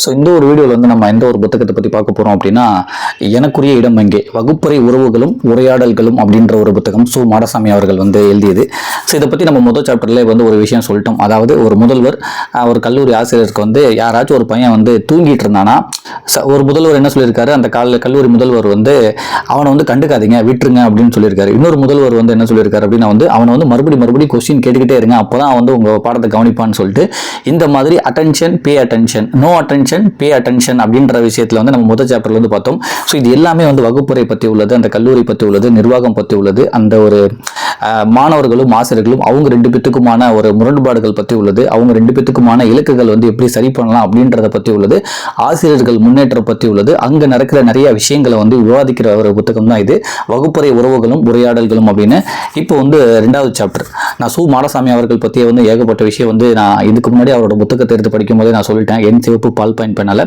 So இந்த ஒரு வீடியோவில் வந்து நம்ம எந்த ஒரு புத்தகத்தை பற்றி பார்க்க போகிறோம் அப்படின்னா எனக்குரிய இடம் எங்கே வகுப்பறை உறவுகளும் உரையாடல்களும் அப்படின்ற ஒரு புத்தகம் சு. மாடசாமி அவர்கள் வந்து எழுதியது. ஸோ இதை பற்றி நம்ம முதல் சாப்டர்லேயே வந்து ஒரு விஷயம் சொல்லிட்டோம். அதாவது ஒரு முதல்வர் ஒரு கல்லூரி ஆசிரியருக்கு வந்து யாராச்சும் ஒரு பையன் வந்து தூங்கிட்டு இருந்தானா ச- ஒரு முதல்வர் என்ன சொல்லியிருக்காரு? அந்த கால கல்லூரி முதல்வர் வந்து அவனை வந்து கண்டுக்காதீங்க விட்டுருங்க அப்படின்னு சொல்லியிருக்காரு. இன்னொரு முதல்வர் வந்து என்ன சொல்லியிருக்காரு அப்படின்னா வந்து அவனை வந்து மறுபடி மறுபடி கொஸ்டின் கேட்டுக்கிட்டே இருங்க. அப்போ தான் வந்து உங்கள் பாடத்தை கவனிப்பான்னு சொல்லிட்டு இந்த மாதிரி attention pay attention no attention pay attention அப்படின்ற விஷயத்தில் வந்து நம்ம முதல் சாப்டர்ல வந்து பார்த்தோம். ஸோ இது எல்லாமே வந்து வகுப்புரை பற்றி உள்ளது அந்த கல்லூரி பற்றி உள்ளது நிர்வாகம் பற்றி உள்ளது அந்த ஒரு மாணவர்களும் ஆசிரியர்களும் அவங்க ரெண்டு பேத்துக்குமான ஒரு முரண்பாடுகள் பற்றி உள்ளது அவங்க ரெண்டு பேத்துக்குமான இலக்குகள் வந்து எப்படி சரி பண்ணலாம் அப்படின்றத பற்றி உள்ளது ஆசிரியர்கள் முன்னேற்றம் பற்றி உள்ளது அங்கே நடக்கிற நிறைய விஷயங்களை வந்து விவாதிக்கிற ஒரு புத்தகம் தான் இது. வகுப்பறை உறவுகளும் உரையாடல்களும் அப்படின்னு. இப்போ வந்து ரெண்டாவது சாப்டர் நான் சு மாடசாமி அவர்கள் பற்றிய வந்து ஏகப்பட்ட விஷயம் வந்து நான் இதுக்கு முன்னாடி அவரோட புத்தகத்தை எடுத்து படிக்கும் போதே நான் சொல்லிட்டேன். என் சிவப்பு பால் பாயிண்ட் பண்ணல.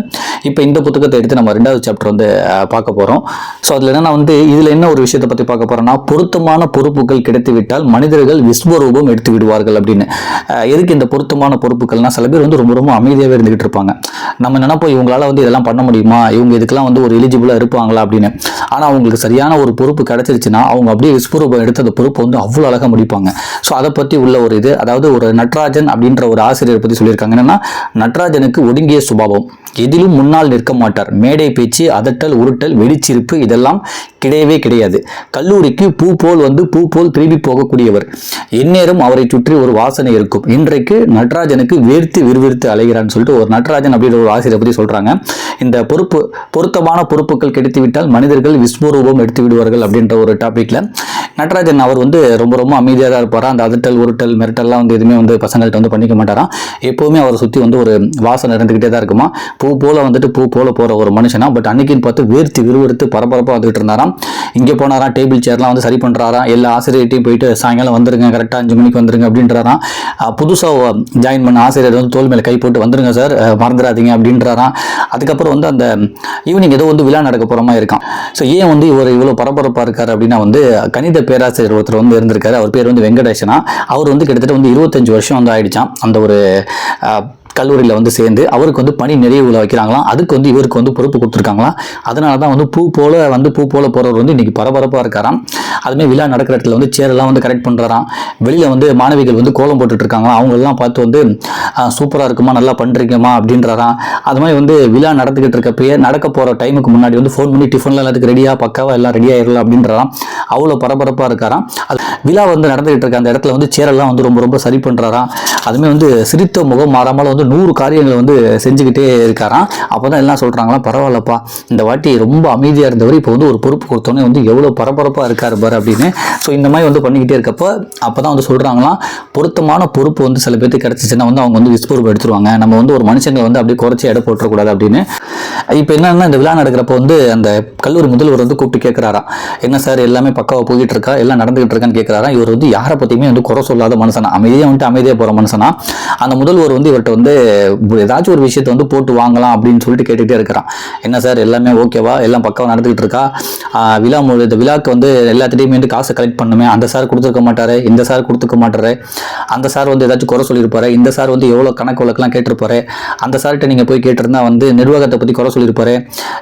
இப்போ இந்த புத்தகத்தை எடுத்து நம்ம ரெண்டாவது சாப்டர் வந்து பார்க்க போகிறோம் ஸோ அதில் என்னென்னா வந்து இதில் என்ன ஒரு விஷயத்தை பற்றி பார்க்க போகிறோம்னா பொருத்தமான பொறுப்புகள் கிடைத்துவிட்டால் மனிதர்கள் விஸ்வரூபம் எடுத்து விடுவார்கள் அப்படின்னு. எதுக்கு இந்த பொருத்தமான பொறுப்புகள்னா சில பேர் வந்து ரொம்ப ரொம்ப அமைதியாகவே இருந்துகிட்டு இருப்பாங்க. நம்ம நினைப்போம் இவங்களால வந்து இதெல்லாம் பண்ண முடியுமா? இவங்க இதுக்கெல்லாம் வந்து ஒரு எலிஜிபிளாக இருப்பாங்களா அப்படின்னு. ஆனால் அவங்களுக்கு சரியான ஒரு பொறுப்பு கிடைச்சிருச்சுன்னா அவங்க அப்படியே விஸ்வரூபம் எடுத்த பொறுப்பு வந்து அவ்வளோ அழகாக முடிப்பாங்க. ஸோ அதை பற்றி உள்ள ஒரு இது அதாவது ஒரு நட்ராஜன் அப்படின்ற ஒரு ஆசிரியர் பற்றி சொல்லியிருக்காங்க. என்னன்னா நட்ராஜனுக்கு ஒடுங்கிய சுபாவம். எதிலும் முன்னால் நிற்க மாட்டார். மேடை பேச்சு அதட்டல் உருட்டல் வெடிச்சிருப்பு இதெல்லாம் கிடையவே கிடையாது. கல்லூரிக்கு பூ போல் வந்து பூ போல் திரும்பி போகக்கூடியவர். எந்நேரம் அவரை சுற்றி ஒரு வாசனை இருக்கும். இன்றைக்கு நட்ராஜனுக்கு வேர்த்து விறுவிறுத்து அலைகிறான்னு சொல்லிட்டு ஒரு நட்ராஜன் அப்படின்ற ஒரு ஆசிரியரை பற்றி சொல்றாங்க. இந்த பொறுப்பு பொருத்தமான பொறுப்புகள் கிடைத்துவிட்டால் மனிதர்கள் விஸ்வரூபம் எடுத்து விடுவார்கள் அப்படின்ற ஒரு டாப்பிக்கில் நட்ராஜன் அவர் வந்து ரொம்ப ரொம்ப அமைதியாக தான் இருப்பாரா? அந்த அதட்டல் உருட்டல் மிரட்டல்லாம் வந்து எதுவுமே வந்து பசங்கள்கிட்ட வந்து பண்ணிக்க மாட்டாராம் எப்போவுமே அவரை சுற்றி வந்து ஒரு வாசனை இருந்துகிட்டே தான் இருக்குமா? பூ போல வந்துட்டு பூ போல போகிற ஒரு மனுஷனா? பட் அன்னைக்குன்னு பார்த்து வேர்த்து விறுவிறுத்து பரபரப்பாக வந்துகிட்டு இருந்தாராம். இங்கே போனாராம் டேபிள் சேர்லாம் வந்து சரி பண்ணுறாராம் எல்லா ஆசிரியர்கிட்டையும் போயிட்டு சாயங்காலம் வந்துருங்க கரெக்டாக அஞ்சு மணிக்கு வந்துருங்க அப்படின்றாராம். புதுசாக ஜாயின் பண்ண ஆசிரியர் வந்து தோல் மேலே கை போட்டு வந்துருங்க சார் மறந்துடாதீங்க அப்படின்றாராம். அதுக்கப்புறம் வந்து அந்த ஈவினிங் ஏதோ வந்து விழா நடக்க போகிற மாதிரி இருக்கான் ஸோ ஏன் வந்து இவர் இவ்வளோ பரபரப்பாக இருக்கார் அப்படின்னா வந்து கணித பேராசிரியர் ஒருத்தர் வந்து இருந்திருக்காரு. அவர் பேர் வந்து வெங்கடேசனா அவர் வந்து கிட்டத்தட்ட வந்து இருபத்தஞ்சு வருஷம் வந்து ஆயிடுச்சான் அந்த ஒரு கல்லூரியில் வந்து சேர்ந்து அவருக்கு வந்து பணி நிறைய வைக்கிறாங்களாம். அதுக்கு வந்து இவருக்கு வந்து பொறுப்பு கொடுத்துருக்காங்களாம். அதனால தான் வந்து பூ போல வந்து பூ போல போகிறவர் வந்து இன்றைக்கி பரபரப்பாக இருக்காராம். அதுமாதிரி விழா நடக்கிற இடத்துல வந்து சேரெல்லாம் வந்து கரெக்ட் பண்ணுறாராம் வெளியில் வந்து மாணவிகள் வந்து கோலம் போட்டுட்ருக்காங்களாம் அவங்களெல்லாம் பார்த்து வந்து சூப்பராக இருக்குமா? நல்லா பண்ணுறீங்கம்மா அப்படின்றாராம். அது மாதிரி வந்து விழா நடந்துக்கிட்டு இருக்கப்பயே நடக்க போகிற டைமுக்கு முன்னாடி வந்து ஃபோன் பண்ணி டிஃபன்லாம் எல்லாத்துக்கு ரெடியாக பக்காவாக எல்லாம் ரெடி ஆயிடலாம் அப்படின்றாராம். அவ்வளோ பரபரப்பாக இருக்காராம். அது விழா வந்து நடந்துகிட்டு இருக்க அந்த இடத்துல வந்து சேரெல்லாம் வந்து ரொம்ப ரொம்ப சரி பண்ணுறாராம் அதுமாதிரி வந்து சிரித்த முகம் மாறாமல் வந்து நூறு காரியங்களை வந்து செஞ்சுக்கிட்டே இருக்காராம். அப்போ தான் எல்லாம் சொல்கிறாங்களாம் பரவாயில்லப்பா இந்த வாட்டி ரொம்ப அமைதியாக இருந்தவர் இப்போ வந்து ஒரு பொறுப்பு கொடுத்தோன்னே வந்து எவ்வளோ பரபரப்பாக இருக்கார் பார் அப்படின்னு. ஸோ இந்த மாதிரி வந்து பண்ணிக்கிட்டே இருக்கப்போ அப்போ தான் வந்து சொல்கிறாங்களாம் பொருத்தமான பொறுப்பு வந்து சில பேருக்கு கிடச்சிச்சுன்னா வந்து அவங்க வந்து விஸ்பொறுப்பு எடுத்துருவாங்க. நம்ம வந்து ஒரு மனுஷங்களை வந்து அப்படியே குறைச்சி எடை போட்டுறக்கூடாது அப்படின்னு. இப்போ என்னென்னா இந்த விழா நடக்கிறப்போ வந்து அந்த கல்லூரி முதல்வர் வந்து கூப்பிட்டு கேட்குறாராம் என்ன சார் எல்லாமே பக்காவாக போயிட்டு இருக்கா எல்லாம் நடந்துகிட்டு இருக்கான்னு கேட்குறாராம் இவர் வந்து யாரை பற்றியுமே வந்து குறை சொல்லாத மனுஷனா அமைதியாக வந்துட்டு அமைதியாக போகிற மனுஷனா. அந்த முதல்வர் வந்து இவர்கிட்ட வந்து ஏதாச்சும் ஒரு விஷயத்தை வந்து போட்டு வாங்கலாம் அப்படின்னு சொல்லிட்டு கேட்டுகிட்டே இருக்கிறான். என்ன சார் எல்லாமே ஓகேவா எல்லாம் பக்கம் நடந்துகிட்டு இருக்கா? விழா மு- இந்த விழாக்கு வந்து எல்லாத்திட்டையுமே வந்து காசை கலெக்ட் பண்ணுமே. அந்த சார் கொடுத்துருக்க மாட்டாரு. இந்த சார் கொடுத்துக்க மாட்டாரு. அந்த சார் வந்து ஏதாச்சும் குறை சொல்லியிருப்பாரு. இந்த சார் வந்து எவ்வளோ கணக்கு வழக்கெல்லாம் கேட்டிருப்பாரு. அந்த சார்கிட்ட நீங்கள் போய் கேட்டிருந்தா வந்து நிர்வாகத்தை பற்றி குறை சொல்லியிருப்பாரு.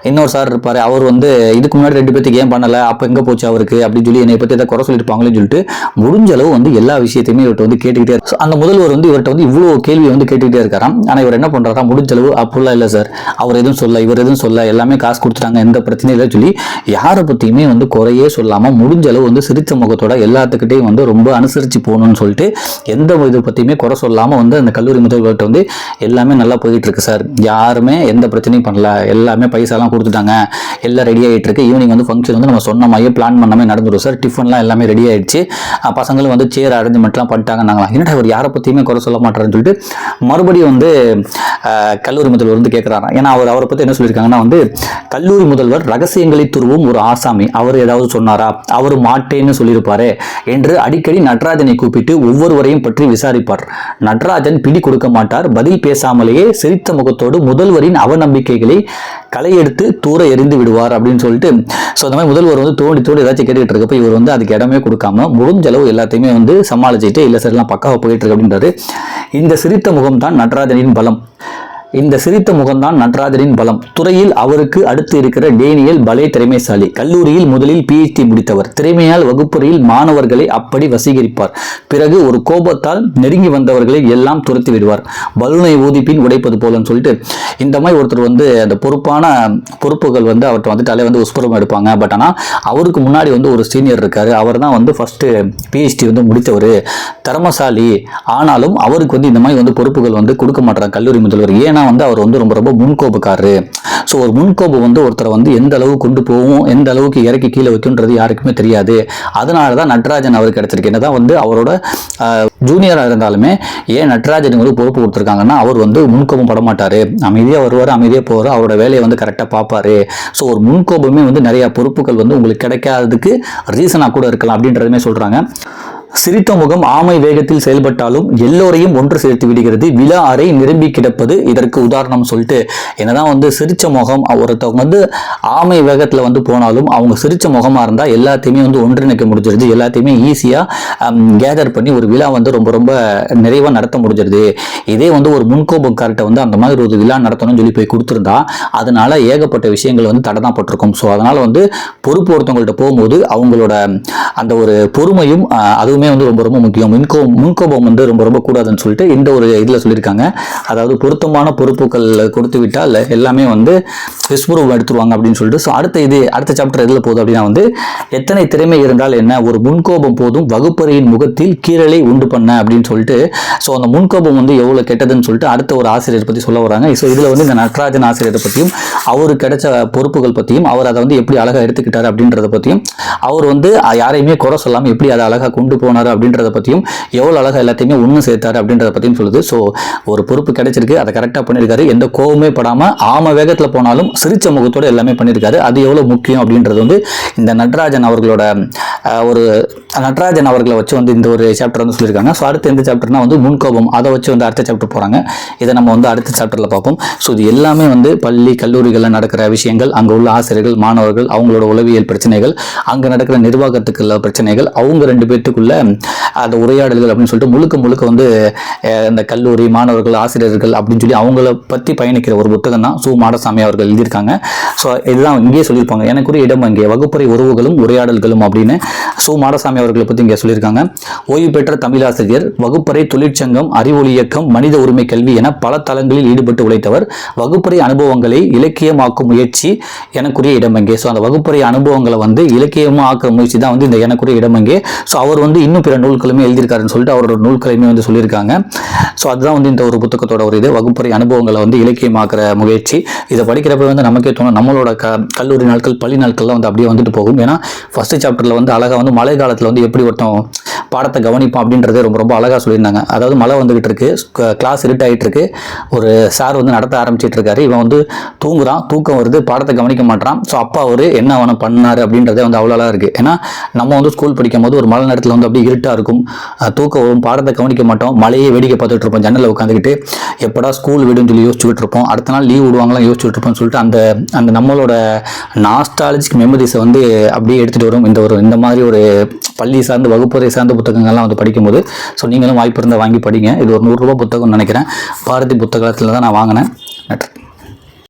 இன்னொரு சார் இருப்பார். அவர் வந்து இதுக்கு முன்னாடி ரெண்டு பேர்த்துக்கு ஏன் பண்ணலை? அப்போ எங்கே போச்சு அவருக்கு? அப்படின்னு சொல்லி என்னை பற்றி ஏதாவது குறை சொல்லியிருப்பாங்களேன்னு சொல்லிட்டு முடிஞ்ச அளவு வந்து எல்லா விஷயத்தையுமே இவர்கிட்ட வந்து கேட்டுக்கிட்டே அந்த முதல்வர் வந்து இவர்கிட்ட வந்து இவ்வளோ கேள்வி வந்து கேட்டுக்கிட்டே இருக்காராம் ஆனால் இவர் என்ன பண்ணுறாரா முடிஞ்சளவு அப்படிலாம் இல்லை சார் அவர் எதுவும் சொல்ல இவர் எதுவும் சொல்ல எல்லாமே காசு கொடுத்துட்டாங்க எந்த பிரச்சனையும் இல்லை சொல்லி யாரை பற்றியுமே வந்து குறையே சொல்லாமல் முடிஞ்சளவு வந்து சிரித்த முகத்தோட எல்லாத்துக்கிட்டையும் வந்து ரொம்ப அனுசரித்து போகணும்னு சொல்லிட்டு எந்த இது பற்றியுமே குறை சொல்லாமல் வந்து அந்த கல்லூரி முதல்வர்கிட்ட வந்து எல்லாமே நல்லா போயிட்டு இருக்கு சார் யாருமே எந்த பிரச்சனையும் பண்ணல. எல்லாமே பைசாலாம் கொடுத்துட்டாங்க. எல்லாம் ரெடி ஆகிட்டு இருக்கு. ஈவினிங் வந்து ஃபங்க்ஷன் வந்து நம்ம சொன்ன மாதிரியே பிளான் பண்ணாமே நடந்துடும் சார் டிஃபன்லாம் எல்லாமே ரெடி ஆகிடுச்சு பசங்களும் வந்து சேர் அரேஞ்ச்மெண்ட்லாம் பண்ணிட்டாங்க நாங்களாம் என்னடா இவர் யாரை பற்றியுமே குறை சொல்ல மாட்டாருன்னு சொல்லிட்டு மறுபடியும் வந்து கல்லூரி முதல்வர் வந்து கேட்குறாராம் ஏன்னா அவர் அவரை பற்றி என்ன சொல்லியிருக்காங்கன்னா வந்து கல்லூரி முதல்வர் ரகசியங்களை துருவும் ஒரு ஆசாமி. அவர் ஏதாவது சொன்னாரா? அவர் மாட்டேன்னு சொல்லியிருப்பாரு என்று அடிக்கடி நடராஜனை கூப்பிட்டு ஒவ்வொருவரையும் பற்றி விசாரிப்பார். நடராஜன் பிடி கொடுக்க மாட்டார். பதில் பேசாமலேயே சிரித்த முகத்தோடு முதல்வரின் அவநம்பிக்கைகளை களையெடுத்து தூர எரிந்து விடுவார் அப்படின்னு சொல்லிட்டு ஸோ அந்த மாதிரி முதல்வர் வந்து தோண்டி தோண்டி ஏதாச்சும் கேட்டுக்கிட்டு இருக்கப்ப இவர் வந்து அதுக்கு இடமே கொடுக்காம முடிஞ்ச அளவு எல்லாத்தையுமே வந்து சமாளிச்சுட்டு இல்லை சார் எல்லாம் பக்காவாக போயிட்டு இருக்கு அப்படின்றாரு. இந்த சிரித்த முகம் தான் நடராஜனின் பலம். இந்த சிரித்த முகம்தான் நடராஜனின் பலம். துறையில் அவருக்கு அடுத்து இருக்கிற டேனியல் பலே திறமைசாலி. கல்லூரியில் முதலில் பிஹெச்டி முடித்தவர். திறமையால் வகுப்பறையில் மாணவர்களை அப்படி வசீகரிப்பார். பிறகு ஒரு கோபத்தால் நெருங்கி வந்தவர்களை எல்லாம் துரத்தி விடுவார். பலூனை ஊதிப்பின் உடைப்பது போலன்னு சொல்லிட்டு இந்த மாதிரி ஒருத்தர் வந்து அந்த பொறுப்பான பொறுப்புகள் வந்து அவர்கிட்ட வந்துட்டாலே வந்து உஸ்புரம் எடுப்பாங்க. பட் ஆனால் அவருக்கு முன்னாடி வந்து ஒரு சீனியர் இருக்காரு. அவர் தான் வந்து ஃபர்ஸ்ட் பிஹெச்டி வந்து முடித்தவர். திறமசாலி. ஆனாலும் அவருக்கு வந்து இந்த மாதிரி வந்து பொறுப்புகள் வந்து கொடுக்க மாட்டாங்க கல்லூரி முதல்வர். ஏன்னா வந்து அவர் வந்து ரொம்ப ரொம்ப முன்கோபக்காரரு. ஸோ ஒரு முன்கோபம் வந்து ஒருத்தரை வந்து எந்த அளவு கொண்டு போகும் எந்த அளவுக்கு இறக்கி கீழே வைக்கும்ன்றது யாருக்குமே தெரியாது. அதனால தான் நட்ராஜன் அவருக்கு கிடைச்சிருக்கு. என்னதான் வந்து அவரோட ஜூனியராக இருந்தாலுமே ஏன் நட்ராஜனுக்கு பொறுப்பு கொடுத்துருக்காங்கன்னா அவர் வந்து முன்கோபம் பட மாட்டார் அமைதியாக வருவார் அமைதியாக போவார் அவரோட வேலையை வந்து கரெக்டாக பார்ப்பார். ஸோ ஒரு முன்கோபமே வந்து நிறையா பொறுப்புகள் வந்து உங்களுக்கு கிடைக்காததுக்கு ரீசனாக கூட இருக்கலாம் அப்படின்றதுமே சொல்கிறாங்க சிரித்த முகம் ஆமை வேகத்தில் செயல்பட்டாலும் எல்லோரையும் ஒன்று சேர்த்து விடுகிறது. விழா அறை நிரம்பி கிடப்பது இதற்கு உதாரணம் சொல்லிட்டு என்னதான் வந்து சிரிச்ச முகம் ஒருத்தவங்க வந்து ஆமை வேகத்தில் வந்து போனாலும் அவங்க சிரிச்ச முகமாக இருந்தால் எல்லாத்தையுமே வந்து ஒன்றிணைக்க முடிஞ்சிருது. எல்லாத்தையுமே ஈஸியாக கேதர் பண்ணி ஒரு விழா வந்து ரொம்ப ரொம்ப நிறைவாக நடத்த முடிஞ்சிருது. இதே வந்து ஒரு முன்கோபக்கார்ட்ட வந்து அந்த மாதிரி ஒரு விழா நடத்தணும்னு சொல்லி போய் கொடுத்துருந்தா அதனால ஏகப்பட்ட விஷயங்கள் வந்து தடதாப்பட்டிருக்கும் ஸோ அதனால் வந்து பொறுப்பு ஒருத்தவங்கள்ட்ட போகும்போது அவங்களோட அந்த ஒரு பொறுமையும் அதுவும் அதுவுமே வந்து ரொம்ப ரொம்ப முக்கியம். முன்கோ முன்கோபம் வந்து ரொம்ப ரொம்ப கூடாதுன்னு சொல்லிட்டு இந்த ஒரு இதில் சொல்லியிருக்காங்க. அதாவது பொருத்தமான பொறுப்புகள் கொடுத்து விட்டால் எல்லாமே வந்து விஸ்வரூபம் எடுத்துருவாங்க அப்படின்னு சொல்லிட்டு. ஸோ அடுத்த இது அடுத்த சாப்டர் இதில் போதும் அப்படின்னா வந்து எத்தனை திறமை இருந்தால் என்ன? ஒரு முன்கோபம் போதும் வகுப்பறையின் முகத்தில் கீரலை உண்டு பண்ண அப்படின்னு சொல்லிட்டு. ஸோ அந்த முன்கோபம் வந்து எவ்வளோ கெட்டதுன்னு சொல்லிட்டு அடுத்த ஒரு ஆசிரியர் பற்றி சொல்ல வராங்க. ஸோ இதில் வந்து இந்த நடராஜன் ஆசிரியரை பற்றியும் அவருக்கு கிடைச்ச பொறுப்புகள் பற்றியும் அவர் அதை வந்து எப்படி அழகாக எடுத்துக்கிட்டார் அப்படின்றத பற்றியும் அவர் வந்து யாரையுமே குறை சொல்லாமல் எப்படி அதை அழகாக கொண்டு போனார் அப்படின்றத பற்றியும் எவ்வளோ அழகாக எல்லாத்தையுமே ஒன்று சேர்த்தாரு அப்படின்றத பற்றியும் சொல்லுது. ஸோ ஒரு பொறுப்பு கிடைச்சிருக்கு அதை கரெக்டாக பண்ணியிருக்காரு. எந்த கோவமே படாமல் ஆம வேகத்தில் போனாலும் சிரிச்ச முகத்தோடு எல்லாமே பண்ணியிருக்காரு. அது எவ்வளோ முக்கியம் அப்படின்றது வந்து இந்த நடராஜன் அவர்களோட ஒரு நடராஜன் அவர்களை வச்சு வந்து இந்த ஒரு சாப்டர் வந்து சொல்லியிருக்காங்க. ஸோ அடுத்து எந்த சாப்டர்னா வந்து முன்கோபம். அதை வச்சு வந்து அடுத்த சாப்டர் போகிறாங்க இதை நம்ம வந்து அடுத்த சாப்டரில் பார்ப்போம். ஸோ இது எல்லாமே வந்து பள்ளி கல்லூரிகளில் நடக்கிற விஷயங்கள் அங்கே உள்ள ஆசிரியர்கள் மாணவர்கள் அவங்களோட உளவியல் பிரச்சனைகள் அங்கே நடக்கிற நிர்வாகத்துக்குள்ள பிரச்சனைகள் அவங்க ரெண்டு பேர்த்துக்குள்ள அந்த உரையாடல்கள் அப்படின்னு சொல்லிட்டு முழுக்க முழுக்க வந்து இந்த கல்லூரி மாணவர்கள் ஆசிரியர்கள் அப்படின்னு சொல்லி அவங்கள பற்றி பயணிக்கிற ஒரு புத்தகம் தான் சு. மாடசாமி அவர்கள் எழுதியிருக்காங்க. ஸோ இதுதான் இங்கேயே சொல்லியிருப்பாங்க. எனக்குரிய இடம் அங்கே. வகுப்பறை உறவுகளும் உரையாடல்களும் அப்படின்னு சு. மாடசாமி அவர்களை பற்றி இங்கே சொல்லியிருக்காங்க. ஓய்வு பெற்ற தமிழாசிரியர் வகுப்பறை தொழிற்சங்கம் அறிவொளி இயக்கம் மனித உரிமை கல்வி என பல தளங்களில் ஈடுபட்டு உழைத்தவர். வகுப்பறை அனுபவங்களை இலக்கியமாக்கும் முயற்சி எனக்குரிய இடம் எங்கே ஸோ அந்த வகுப்பறை அனுபவங்களை வந்து இலக்கியமாக ஆக்கிற முயற்சி தான் வந்து இந்த எனக்குரிய இடம் எங்கே ஸோ அவர் வந்து இன்னும் பிற நூல்களுமே எழுதியிருக்காருன்னு சொல்லிட்டு அவரோட நூல்களையுமே வந்து சொல்லியிருக்காங்க. ஸோ அதுதான் வந்து இந்த ஒரு புத்தகத்தோட ஒரு இது. வகுப்பறை அனுபவங்களை வந்து இலக்கியமாக்குற முயற்சி. இதை படிக்கிறப்ப வந்து நமக்கே தோணும் நம்மளோட க கல்லூரி நாட்கள் பள்ளி நாட்கள்லாம் வந்து அப்படியே வந்துட்டு போகும். ஏன்னா ஃபர்ஸ்ட் சாப்டரில் வந்து அழகாக வந்து மழை காலத்தில் வந்து எப்படி ஒருத்தன் பாடத்தை கவனிப்பான் அப்படின்றதே ரொம்ப ரொம்ப அழகாக சொல்லியிருந்தாங்க. அதாவது மழை வந்துகிட்டு இருக்கு கிளாஸ் இருட் ஆகிட்டு இருக்கு. ஒரு சார் வந்து நடத்த ஆரம்பிச்சிட்டு இருக்காரு. இவன் வந்து தூங்குறான் தூக்கம் வருது பாடத்தை கவனிக்க மாட்டான் ஸோ அப்பா அவர் என்ன அவனை பண்ணார் அப்படின்றதே வந்து அவ்வளோ அழகாக இருக்குது ஏன்னா நம்ம வந்து ஸ்கூல் படிக்கும் போது ஒரு மழை நேரத்தில் வந்து அப்படியே இருட்டாக இருக்கும். தூக்கம் வரும் பாடத்தை கவனிக்க மாட்டோம். மழையே வேடிக்கை பார்த்துட்டு இருப்போம். ஜன்னலில் உட்காந்துக்கிட்டு எப்படா ஸ்கூல் விடுன்னு சொல்லி யோசிச்சுக்கிட்டு இருப்போம். அடுத்த நாள் லீவ் விடுவாங்களாம் யோசிச்சுட்டு இருப்போம்னு சொல்லிட்டு அந்த அந்த நம்மளோட நாஸ்டாலஜிக் மெமரிஸை வந்து அப்படியே எடுத்துகிட்டு வரும். இந்த ஒரு இந்த மாதிரி ஒரு பள்ளி சார்ந்த வகுப்பறை சார்ந்த புத்தகங்கள்லாம் வந்து படிக்கும்போது. ஸோ நீங்களும் வாய்ப்பு இருந்தால் வாங்கி படிங்க. இது ஒரு நூறுரூவா புத்தகம்னு நினைக்கிறேன். பாரதி புத்தகத்தில் தான் நான் வாங்கினேன். நன்றி.